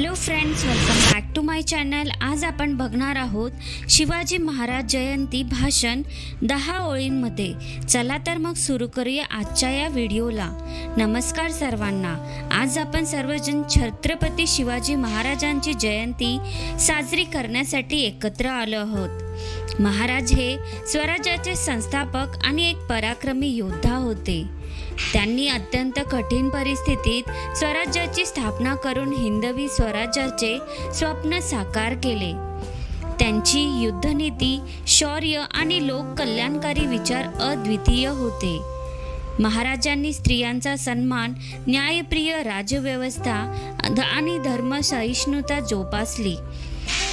Hello friends welcome back to my channel आज आपण बघणार आहोत शिवाजी महाराज जयंती भाषण दहा ओळींमध्ये. चला तर मग सुरू करूया आजच्या या व्हिडिओला. नमस्कार सर्वांना. आज आपण सर्वजण छत्रपती शिवाजी महाराजांची जयंती साजरी करण्यासाठी एकत्र आलो आहोत. महाराज हे स्वराज्याचे संस्थापक आणि एक पराक्रमी योद्धा होते. त्यांनी अत्यंत कठीण परिस्थितीत स्वराज्याची स्थापना करून हिंदवी स्वराज्याचे स्वप्न साकार केले. त्यांची युद्धनीती शौर्य आणि लोककल्याणकारी विचार अद्वितीय होते. महाराजांनी स्त्रियांचा सन्मान न्यायप्रिय राजव्यवस्था आणि धर्मसहिष्णुता जोपासली.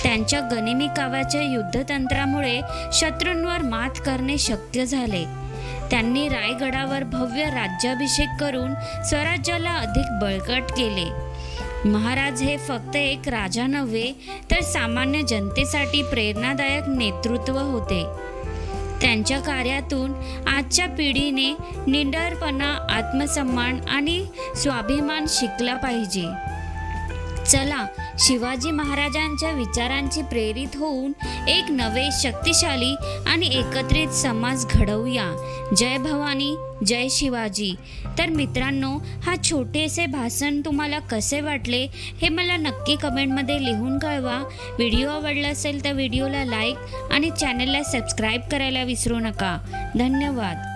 त्यांच्या गनिमी कावाच्या युद्धतंत्रामुळे शत्रूंवर मात करणे शक्य झाले. त्यांनी रायगडावर भव्य राज्याभिषेक करून स्वराज्याला अधिक बळकट केले. महाराज हे फक्त एक राजा नव्हे तर सामान्य जनतेसाठी प्रेरणादायक नेतृत्व होते. त्यांच्या कार्यातून आजच्या पिढीने निडरपणा आत्मसन्मान आणि स्वाभिमान शिकला पाहिजे. चला शिवाजी महाराजांच्या विचारांची प्रेरित होऊन एक नवे शक्तिशाली आणि एकत्रित समाज घडवूया. जय भवानी जय शिवाजी. तर मित्रांनो हा छोटेसे भाषण तुम्हाला कसे वाटले हे मला नक्की कमेंटमध्ये लिहून कळवा. व्हिडिओ आवडला असेल तर व्हिडिओला लाईक आणि चॅनलला सबस्क्राईब करायला विसरू नका. धन्यवाद.